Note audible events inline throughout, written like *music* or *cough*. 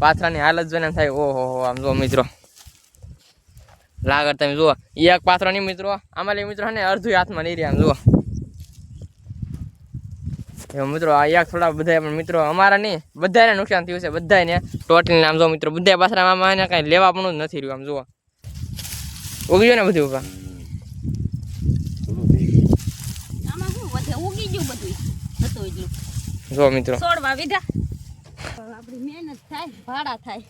પાથરાની હાલત જોઈને થાય ઓહો હો આમ જો મિત્રો. લાગર તમે જુઓ. એક પાથરો નહીં મિત્રો. આમાં મિત્રો ને અડધું હાથમાં નહીં રહ્યા આમ જુઓ. એવું મિત્રો આ એક થોડા બધા પણ મિત્રો અમારા નહીં બધાને નુકસાન થયું છે બધાને ટોટલી આમ જો મિત્રો બધા પાથરામાં એને કાંઈ લેવા પણ નથી રહ્યું આમ જુઓ. ઉગી ગયો ને બધું ઊભા જો મિત્રો. છોડવા વિધા મહેનત થાય ભાડા થાય.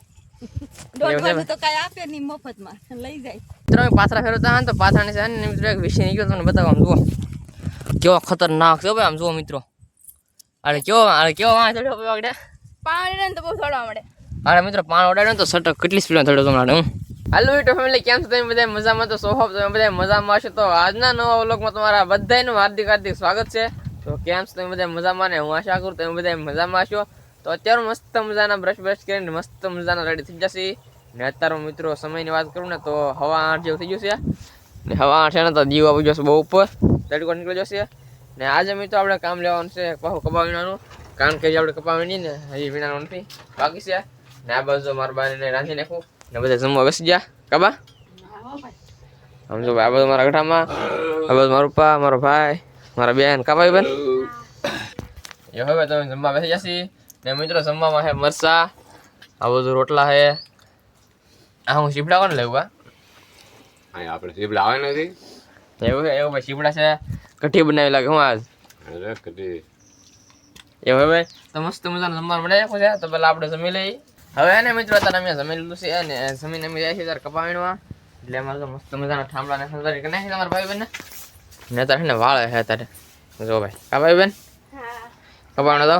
એવું છે તો કાંઈ આપે નહીં મફતમાં લઈ જાય. મિત્રો પાથરા ફેરવતા હતા તો પાથરાની છે ને મિત્રો એક વિષય નીકળ્યો તમને બતાવો આમ જુઓ. કેવો ખતરનાક છે ભાઈ આમ જુઓ મિત્રો. અરે કેવો અરે કેવો વાં ચડ્યો ભાઈ આગળ? પાણી તો બહુ છોડવા મળે. અરે મિત્રો પાણ ઓડાડ્યો ને તો સટક કેટલી સ્પીડમાં થયો હતો મારે હું હાલો યુટ્યુબ ફેમિલી કેમ છો? તમે બધા મજામાં તો સ્વભાવ તમે બધા મજામાં હશો. તો આજના નવા વ્લોગમાં તમારા બધાનું હાર્દિક હાર્દિક સ્વાગત છે. તો કેમ છો? તમે બધા મજામાં ને હું આશા કરું તમે બધા મજામાં હશો. તો અત્યારે મસ્ત મજાના બ્રશ બ્રશ કરીને મસ્ત મજાના રેડી થઈ જશે. ને અત્યારે મિત્રો સમયની વાત કરું ને તો હવા આઠ જેવું થઈ ગયું છે ને હવા આઠ છે ને તો દીવ આવી જશે બહુ ઉપર તડકો નીકળી જશે. ને આજે મિત્રો આપણે કામ લેવાનું છે પાછું કપાવીનાનું કારણ કે આપણે કપાવી વીણી ને હજી વિનાનું નથી. બાકી છે. ને આ બાજુ મારા બાને રાંધી નાખું. ને બધા જમવા બેસી ગયા. કબા આમ જો આ બધું મારા ગઢામાં આ બધું મારું પપ્પા મારો ભાઈ મારા બેન. કપાવી બેન? એ હવે તમે જમવા બેસી જશી. ને મિત્રો જમવામાં છે મરસા આ બધું રોટલા છે. આ હું શીપડા કોને લેવું આ આપણે શીપડા આવે નથી. એવું છે એવું ભાઈ શીપડા છે. કઠી બનાવી લાગે હું આજ? અરે કદી એવું હવે તો મસ્ત મજાનું જમવાનું બનાવી નાખું છે તો પેલા આપણે જમી લઈએ. હવે ને મિત્રો અત્યારે અમે જમી લીધું છે અને જમીને અમે જાય છે ત્યારે કપા વીણવા એટલે અમારે તો મસ્ત મજાના ઠામડા ને સંસારી કરી નાખી તમારા ભાઈ બેન ને તારે ને વાળે છે તારે જો ભાઈ કા ભાઈ બેન કપાવણો તો?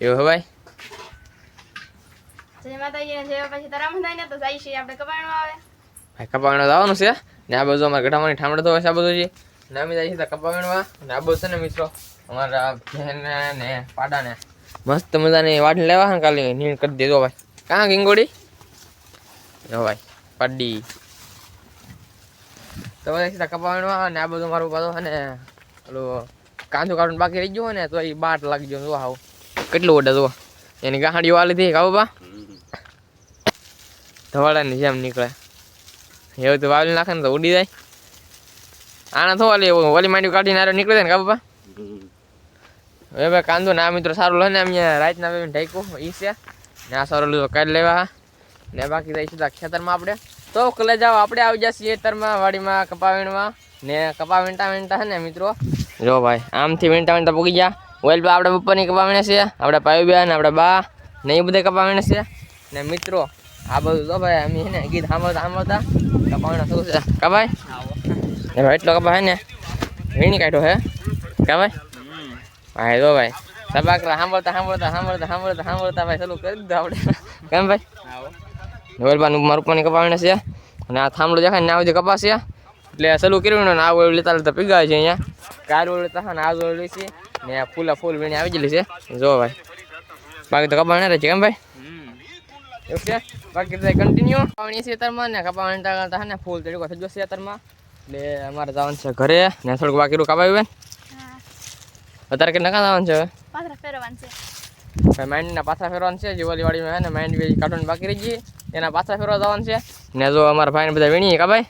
એવું હે ભાઈ? જય માતાજી જય પછી તારા થાય ને તો જાય છે આવે. ને આ બધું અમારે ગઢામાંની ઠામડા તો છે આ બધું છે ને અમે જાય છે ને આ બધું છે ને મિત્રો અમારા બહેન ને પાડા ને મસ્ત મજાની વાટલી લેવા ને કાલે નીણ કરી દેજો ભાઈ કાં ગીંગોડી જો ભાઈ પાડી. તો બધા સીધા કપા વીણવા ને આ બધું મારું પાછું અને ને ઓલું કાંદું કાઢવાનું બાકી રહી ગયું હોય ને તો એ બાટ લાગી ગયો જો હાવ. કેટલું ઓડે જુઓ. એની ગાંડીઓ વાલી હતી કાબુ બા. ધવાડાની જેમ નીકળે. એવું તો વાવી નાખે ને તો ઉડી જાય. આના તો ઓલી ઓલી માંડી કાઢીને આરો નીકળે ને કાબુ હવે ભાઈ કાંદો ના મિત્રો સારું લઈને અમે રાતના બે ઢાઈકું ઈ છે. ને આ સારું લીધો કાઢી લેવા. ને બાકી જાય સીધા ખેતરમાં આપણે. તો કલે જાઓ, આપણે આવી જશે ખેતરમાં, વાડીમાં કપા વીણમાં ને કપા વીંટા વીંટા છે ને, મિત્રો? જો ભાઈ, આમથી વીંટા વીંટા પૂગી ગયા. ઓઇલ બા આપણા પપ્પાની કપાવીને છે, આપણા ભાઈ બહેન આપણે બા ને એ બધા કપાવીને છે. ને મિત્રો, આ બધું તો ભાઈ અમે ને ગીત સાંભળતા સાંભળતા કપા શું છે કપાય ને ભાઈ એટલો કપાય ને, વીણી કાઢ્યો હે. કપાય ભાઈ? તો ભાઈ. સબાકરા સાંભળતા સાંભળતા સાંભળતા સાંભળતા સાંભળતા ભાઈ ચાલુ કરી દીધું આપણે. કેમ ભાઈ? નવલબાનું મારું પાણી કપાવીને છે. અને આ થાંભલો દેખાય ને આ બધી કપાસ એટલે ચાલુ કર્યું ને આ લેતા લેતા પીગાય છે અહીંયા. કાર ઓળ લેતા ને આ ઓળ છે. ને આ ફૂલા ફૂલ વીણી આવી ગયેલી છે. જો ભાઈ. બાકી તો કપાવણે રહે છે કેમ ભાઈ? એવું છે? બાકી તો કન્ટિન્યુ કપાવણી છે અત્યારમાં ને કપાવણી કરતા ને ફૂલ તરીકો થઈ જશે અત્યારમાં. એટલે અમારે જવાનું છે ઘરે ને થોડુંક બાકી રૂ કપાવ્યું અત્યારે કે નકા જવાનું છે હવે? પાથરા ફેરવવાનું છે. ભાઈ માઇન્ડના પાછા ફેરવાનું છે. જીવાલી વાડીમાં હે ને માઇન્ડ બી કાર્ટૂન બાકી રહી ગઈ. એના પાછા ફેરવા જવાનું છે. ને જો અમારા ભાઈને બધા વીણીએ કા ભાઈ?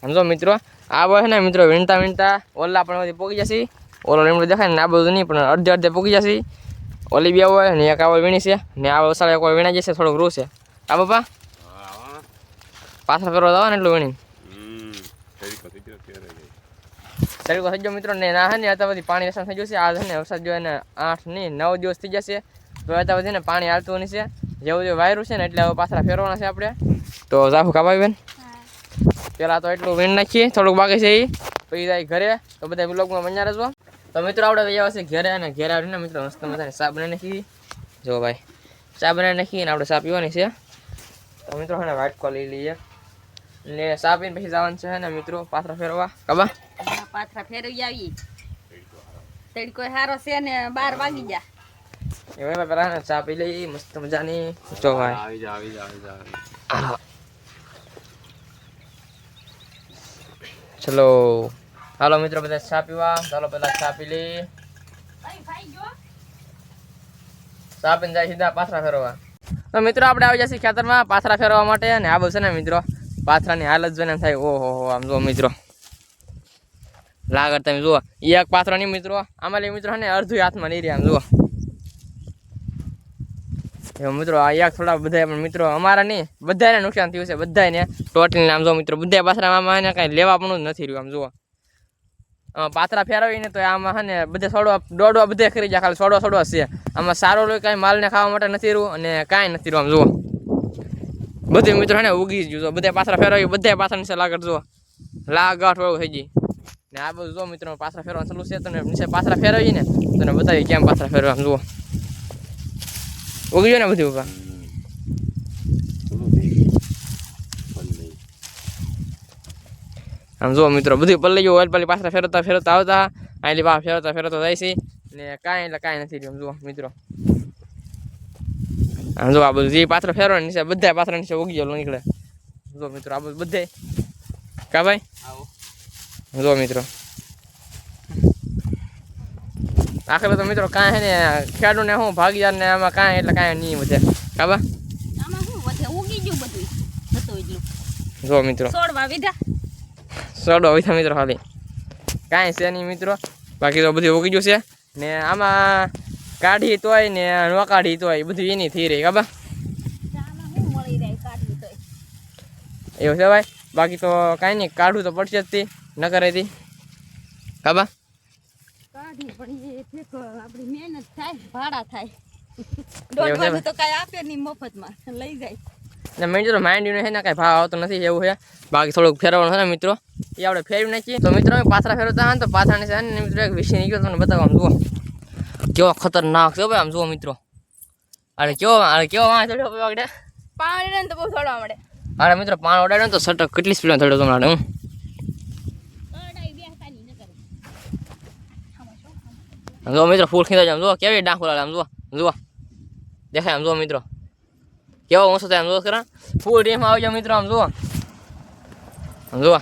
સમજો મિત્રો આ હોય ને મિત્રો વીણતા વીણતા ઓલા પણ બધી પોગી જશે. ઓલો લીમડો દેખાય ને આ બધું નહીં પણ અડધે અડધે પૂકી જશે. ઓલી બી હોય ને એક આવો વીણી છે ને આ વસાડે કોઈ વીણા જશે થોડુંક રૂ છે. આ બાપા પાછળ ફેરવા દવા ને એટલું વીણી તરીકો થઈ ગયો મિત્રો ને ના હે ને અત્યાર બધી પાણી રસણ થઈ ગયું છે. આ ને વરસાદ જો એને આઠ નહીં નવ દિવસ થઈ જશે. તો અત્યાર બધી ને પાણી હાલતું નહીં છે. જેવું જેવું વાયરું છે ને એટલે હવે પાછળ ફેરવાના છે આપણે. તો જાફુ કાપાવી બેન. પેલા તો એટલું વીણ નાખીએ થોડુંક બાકી છે એ પછી જાય ઘરે તો બધા બ્લોગમાં મજા રહેજો. તો મિત્રો આપણે વૈયા છે ઘેરે અને ઘરે આવીને મિત્રો મસ્ત મજાની ચા બનાવી નાખી. જો ભાઈ ચા બનાવી નાખી અને આપણે ચા પીવાની છે. તો મિત્રો છે ને વ્હાઈટ કોલ લઈ લઈએ. ને ચા પીને પછી જવાનું છે ને મિત્રો પાથરા ફેરવા કબા હા, પાથરા ફેરવી આવી તડકો સારો છે ને બાર વાગી જા એમાં પેલા ચા પી લઈ મસ્ત મજાની. જો ભાઈ. આવી જા આવી જા આવી જા. ચલો. હાલો મિત્રો, બધા ચા પીવા. ચાલો પેલા ચા પી લઈએ. ચા પીને જાય સીધા પાથરા ફેરવા તો મિત્રો, આપણે આવી જશે ખેતરમાં પાથરા ફેરવા માટે. અને આ છે ને મિત્રો, પાથરાની હાલત જોઈને થાય, ઓહો, હો, આમ જુઓ મિત્રો. લાગર તમે જુઓ. એક પાથરો નહીં મિત્રો. આમાં મિત્રો છે ને અડધું હાથમાં નહીં રહ્યા આમ જુઓ. એવું મિત્રો, આ એક થોડા બધા પણ મિત્રો, અમારા નહીં બધાને નુકસાન થયું છે બધાને ટોટલી આમ જો મિત્રો બધા પાથરામાં કાંઈ લેવા પણ નથી રહ્યું, આમ જુઓ. પાથરા ફેરવીને તો આમાં છે ને બધે સોડવા દોડવા બધે કરી જાય ખાલી સોડવા સોડવા છે. આમાં સારો કોઈ કાંઈ માલને ખાવા માટે નથી રહ્યું અને કાંઈ નથી રહ્યું, આમ જુઓ. બધે મિત્રો છે ને ઉગી જ ગયું બધા પાથરા ફેરવી બધે પાથરા નીચે લાગટ જુઓ. લાગટ વાળું થઈ ગઈ. ને આ બધું જો મિત્રો, પાથરા ફેરવાનું ચાલુ છે તને નીચે પાથરા ફેરવી ને તને બતાવી કેમ પાથરા ફેરવા જુઓ. ઉગી ગયો ને બધું ઉપર થોડું થઈ ગયું. પણ નહીં. આમ જુઓ મિત્રો બધું પલ્લી ગયું ઓઇલ પલ્લી પાછળ ફેરવતા ફેરવતા આવતા અહીંથી પાછળ ફેરવતા ફેરવતા જાય છે. ને કાંઈ એટલે કાંઈ નથી રહ્યું જુઓ મિત્રો. આમ જો આ બધું જે પાત્ર ફેરવાની છે બધા પાત્ર નીચે ઉગી ગયેલો નીકળે. જો મિત્રો આ બધું બધે. કા ભાઈ? જો મિત્રો. આખરે તો મિત્રો કાંઈ હે ને ખેડૂને શું ભાગીદાર ને આમાં કાંઈ એટલે કાંઈ નહીં વધે. કાબા જો મિત્રો. છોડવા વિધા સડો હોય છે મિત્રો ખાલી. કાંઈ છે નહીં મિત્રો. બાકી તો બધું ઉગી ગયું છે. ને આમાં કાઢી તોય ને ન કાઢી તોય બધું એની થઈ રહી તોય એવું છે ભાઈ? બાકી તો કાંઈ નહીં કાઢવું તો પડશે જ તી ન કરે તી. આપણી મહેનત થાય ભાડા થાય. દોઢ તો કાંઈ આપે નહીં મફતમાં લઈ જાય. ને મેં જો માંડ્યું છે ને કાંઈ ભાવ આવતો નથી એવું છે બાકી થોડુંક ફેરવવાનું છે ને મિત્રો. એ આપણે ફેરવી નાખીએ તો મિત્રો પાછળ પાથરા ફેરવતા હોય તો પાથરાની છે ને મિત્રો એક વિષય નીકળ્યો તમને બતાવો આમ જુઓ. કેવો ખતરનાક છે ભાઈ આમ જુઓ મિત્રો. અરે કેવો અરે કેવો વાંચ ચડ્યો ભાઈ આગળ? પાણી ને તો બહુ ચડવા મળે. અરે મિત્રો પાણ ઓડાડ્યો ને તો સટક કેટલી સ્પીડમાં થયો તમારે હું જુઓ મિત્રો ફૂલ છે આમ જુઓ. કેવી ડાંખ ઉલાડે આમ જુઓ જુઓ. દેખાય આમ જુઓ મિત્રો. કેવો ઊંચો થાય? આમ જુઓ ખરા. ફૂલ ટીમમાં આવી જાઓ મિત્રો, આમ જુઓ. આમ જુઓ.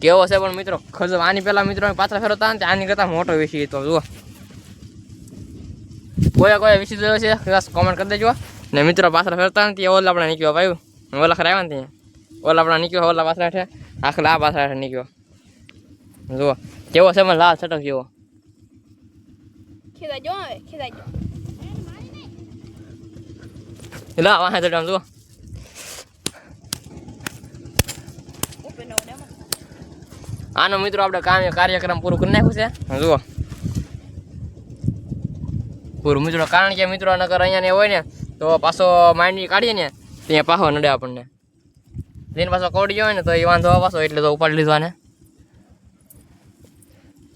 કેવો છે પણ મિત્રો? ખજો આની પહેલા મિત્રો અમે પાછા ફેરવતા ને તે આની કરતાં મોટો વિષય તો જુઓ. કોઈ કોઈ વિષય જોયો છે? ખાસ કોમેન્ટ કરી દેજો. ને મિત્રો પાછળ ફેરતા ને ત્યાં ઓલા આપણે નીકળ્યો ભાઈ. ઓલા ખરા આવ્યા ને ત્યાં? ઓલા આપણે નીકળ્યો, ઓલા પાછળ છે આખલા આ પાછળ નીકળ્યો. જુઓ. કેવો છે મને લાલ છટક જેવો ખેદાઈ જો હવે ખેદાઈ જો લા વાહ તો જુઓ આનો મિત્રો આપણે કામ કાર્યક્રમ પૂરું કરી નાખ્યું છે જુઓ પૂરું મિત્રો કારણ કે મિત્રો નગર અહીંયા ને હોય ને તો પાછો માંડવી કાઢીએ ને ત્યાં પાછો નડે આપણને લઈને પાછો કોડી હોય ને તો એ વાંધો આવે પાછો એટલે તો ઉપાડી લીધો આને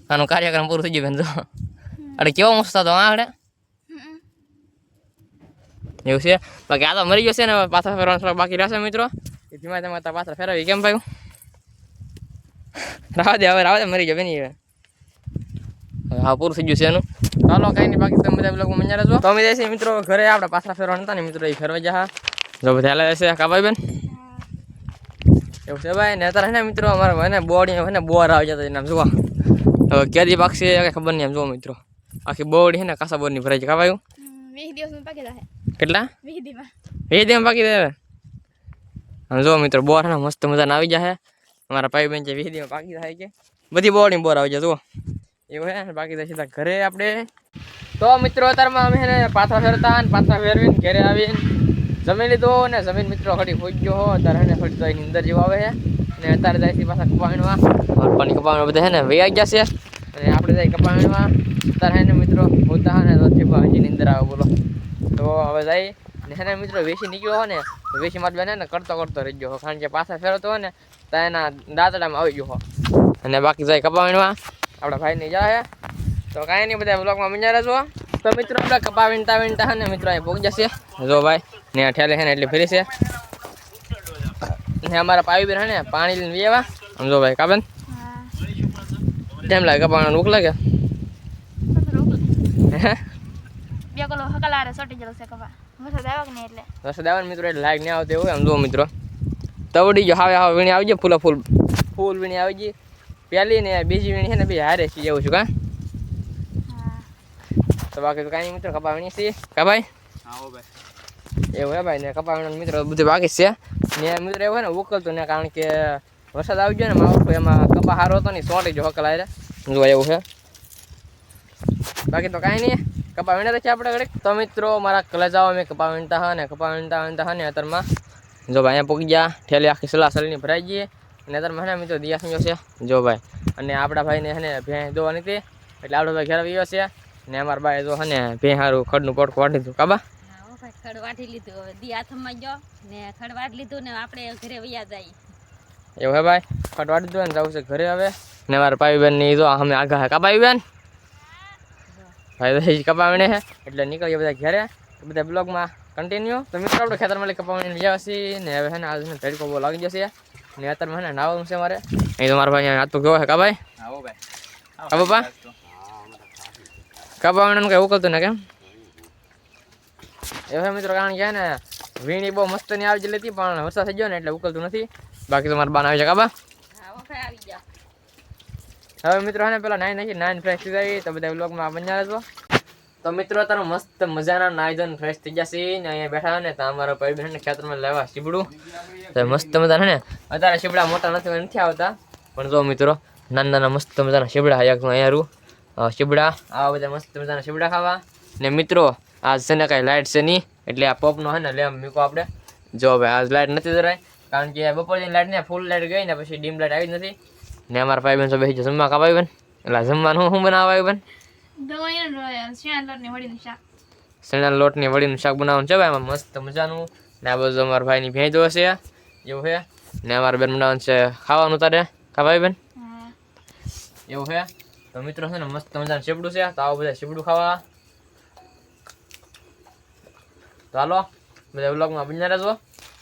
આનું કાર્યક્રમ પૂરું થઈ ગયું બેન જો અરે કેવો મસ્ત હતો અડે એવું છે? બાકી આ તો મરી ગયો છે ને પાછા ફેરવાનો થોડોક બાકી રહેશે મિત્રો. ધીમા ધીમા તા પાછા ફેરવી. કેમ ભાઈ? રાવા દે, હવે રાવા દે, મરી ગયો બેની હવે. હા, પૂરું થઈ ગયું છે એનું. ચાલો કાંઈ નહીં, બાકી તમે બધા બ્લોગમાં મજા રહેજો તો અમે જઈશું મિત્રો, ઘરે આપણે પાછા ફેરવાના હતા ને મિત્રો, એ ફેરવા જા જો બધા હાલે છે કાબાઈ બેન? એવું છે ભાઈ? ને અત્યારે ને મિત્રો, અમારે મને બોડી ને બોર આવી જતા એમ જુઓ હવે પાકશે એ કાંઈ ખબર નહીં એમ જુઓ મિત્રો. આખી બોડી છે ને, કાસા બોરની ભરાઈ છે કાબાયું વીસ દિવસમાં પાકી જાય કેટલા? વીસ દીમાં એ દિવસ આમ જો મિત્રો બોર ને મસ્ત મજાના આવી જાય અમારા ભાઈ બહેન છે દિવસ બાકી થાય કે બધી બોરની બોર આવી જાય જુઓ. એવું હે બાકી તો સીધા ઘરે આપણે. તો મિત્રો અત્યારમાં અમે છે ને પાથરા ફેરતા અને પાથા ફેરવીને ઘરે આવીને જમી લીધો ને જમીન મિત્રો ઘડી હોઈ ગયો હો. અત્યારે છે ને તો એની અંદર જેવું આવે છે. ને અત્યારે જાય છે પાછા કપાણવા પાણી કપાણવા બધા હે ને વૈયા ગયા છે. અને આપણે જાય કપાણવા અત્યારે છે ને મિત્રો હોતા ને તો હજી અંદર આવે બોલો. તો હવે જાય. ને છે ને મિત્રો વેસી નીકળ્યો હોય ને વેસી માં બેન ને કરતો કરતો રહી ગયો હો. કારણ કે પાછા ફેરવતો હોય ને તો એના દાંતડામાં આવી ગયો હો. અને બાકી જાય કપાવીણમાં આપણા ભાઈને જાય તો કાંઈ નહીં બધા બ્લોગમાં મજા રહેજો. તો મિત્રો આપણે કપા વીણતા વીણતા ને મિત્રો અહીં પહોંચી જશે જો ભાઈ ને ઠેલે છે ને એટલી ફરી છે. ને અમારા પાવી બેન હે ને પાણી લઈને વેવા આમ જો ભાઈ કાબેન કેમ લાગે કપાવાનું ભૂખ લાગે હે બે કિલો સોટી છે કપા વરસાદ આવ્યો કે નહીં એટલે. વરસાદ આવે ને મિત્રો એટલે લાઈક નહીં આવતી એવું આમ જુઓ મિત્રો. તવડી જો હવે હવે વીણી આવી જાય ફૂલા ફૂલ. ફૂલ વીણી આવી ગઈ. પહેલી ને બીજી વીણી છે ને બી હારે સી એવું છું કા? તો બાકી તો કાંઈ નહીં મિત્રો કપા વીણી છીએ કા ભાઈ? આવો ભાઈ. એવું હે ભાઈ ને કપા વીણવાનું મિત્રો બધું બાકી છે. ને મિત્રો એવું હોય ને ઉકલતું ને કારણ કે વરસાદ આવી ગયો ને મારો એમાં કપા સારો હતો ને સોટી જો હકલાય રે. જો એવું છે બાકી તો કાંઈ નહીં. કપા વીણે છે આપણે ઘડીક. તો મિત્રો મારા કલેજાઓ મેં કપા વીણતા હા ને કપા વીણતા વીણતા હા ને અત્યારમાં. જો ભાઈ અહીંયા પૂકી ગયા ઠેલી આખી સલાહ સલીની ભરાઈ ગઈ અને અત્યારમાં હે ને મિત્રો દિયા સમજો છે. જો ભાઈ અને આપણા ભાઈને હે ને ભેં દોવાની હતી. એટલે આપણો ભાઈ ઘેર આવ્યો છે. ને અમારા ભાઈ જો હે ને ભેં સારું ખડનું પોટકું વાટી દીધું. કાબા? ખડ વાટી લીધું. હવે દી હાથમાં ગયો. ને ખડ વાટી લીધું ને આપણે ઘરે વયા જાય. એવું હે ભાઈ? ખડ વાટી દીધું ને જવું છે ઘરે હવે. ને મારા ભાઈ બેનની જો અમે આગા હે. કા ભાઈ બેન ભાઈ કપાવણે હે. એટલે નીકળીએ બધા ઘરે. બધા બ્લોગમાં કન્ટિન્યુ તો મિત્રો આપણે ખેતરમાં લઈ કપાવણી લઈ આવશી. ને હવે છે ને આજે તડકો બહુ લાગી જશે. ને અત્યારમાં છે ને નાવાનું છે મારે અહીં તો મારા ભાઈ હાથ તો ગયો હે કા ભાઈ? કા બાપા કપાવણીનું કઈ ઉકલતું ને કેમ? એવું મિત્રો કારણ કે ને વીણી બહુ મસ્તની આવી લેતી પણ વરસાદ થઈ ગયો ને એટલે ઉકલતું નથી. બાકી તો મારા બાન આવી જાય કાબા હવે મિત્રો, હે પેલા નાઈ નાખી, નાઈન ફ્રેશ થઈ જાય, તો બધા બ્લોગમાં બન્યા રહેજો. તો મિત્રો તારો મસ્ત મજાના નાઈ ફ્રેશ થઈ જશે ને અહીંયા બેઠા ને, તો અમારા ભાઈ ખેતરમાં લેવા શીબડું. તો મસ્ત મજાના ને, અત્યારે શીબડા મોટા નથી નથી આવતા. પણ જો મિત્રો, નાના નાના મસ્ત મજાના શીબડા એક અહીંયા રૂ શીબડા, આવા બધા મસ્ત મજાના શીબડા ખાવા. ને મિત્રો આજ છે ને કાંઈ લાઇટ છે નહીં એટલે આ પોપનો હે ને, લેમ મૂકો આપણે. જો ભાઈ આજ લાઇટ નથી જરાય, કારણ કે બપોરની લાઇટ ને ફૂલ લાઇટ ગઈ ને, પછી ડીમ લાઇટ આવી જ નથી. ને અમારા ભાઈ બેન તો બેસી જમવા ખાવા બેન એટલે જમવાનું શું બનાવવા બેન? શેણા લોટની વડીનું શાક બનાવવાનું છે ભાઈ એમાં મસ્ત મજાનું. ને આ બધું અમારા ભાઈની ભેંજો છે એવું છે. ને અમારા બેન બનાવવાનું છે ખાવાનું તારે. ખાવા બેન? એવું છે? તો મિત્રો છે ને મસ્ત મજાનું શેપડું છે. તો આવો બધા શીપડું ખાવા. તો હાલો બધા વ્લોગમાં બન્યા રહેજો.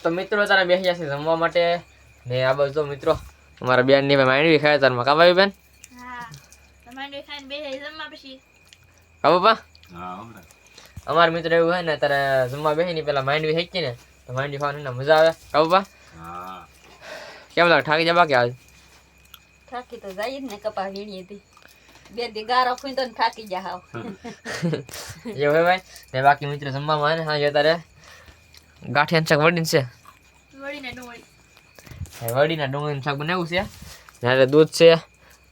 તો મિત્રો તારા બેસી જશે જમવા માટે. ને આ બધું મિત્રો અમારા બેનની ભાઈ માંડવી ખાય તારમાં ખાવા બેન? હા અમારા મિત્ર એવું હોય ને તારે જમવા બેસી ને પેલા માંડવી હેકી ને તો માંડવી ખાવાની ને મજા આવે. કા પપ્પા? હા. કેમ લાગે? ઠાકી જવા કે આજ થાકી તો જાય જ ને કપા વીણી હતી. બે દી ગારો ખૂંદો ને થાકી જા હાવ. *laughs* એવું હોય ભાઈ? ને બાકી મિત્ર જમવામાં ને હા તારે ગાંઠિયાનું શાક વડીને છે. વળીને ડુંગળી એ વડીના ડુંગળીનું શાક બનાવ્યું છે. ને દૂધ છે,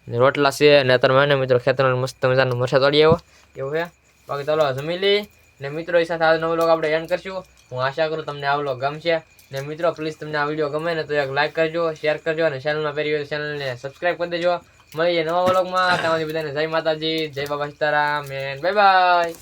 ને રોટલા છે, ને અત્યારે મને મિત્રો ખેતરનો મસ્ત મજાનો મરસાદ વાળી આવ્યો. એવું છે. બાકી ચાલો જમી લઈ ને મિત્રો સાથે સાથે આજનો લોગ આપણે એન્ડ કરશું. હું આશા કરું તમને આ વ્લોગ ગમશે. ને મિત્રો પ્લીઝ તમને આ વીડિયો ગમે ને તો એક લાઈક કરજો શેર કરજો, અને ચેનલમાં પહેરી હોય ચેનલને સબસ્ક્રાઈબ કરી દેજો. મળીએ નવા વ્લોગમાં તમારી બધાને જય માતાજી, જય Baba Sitaram and bye bye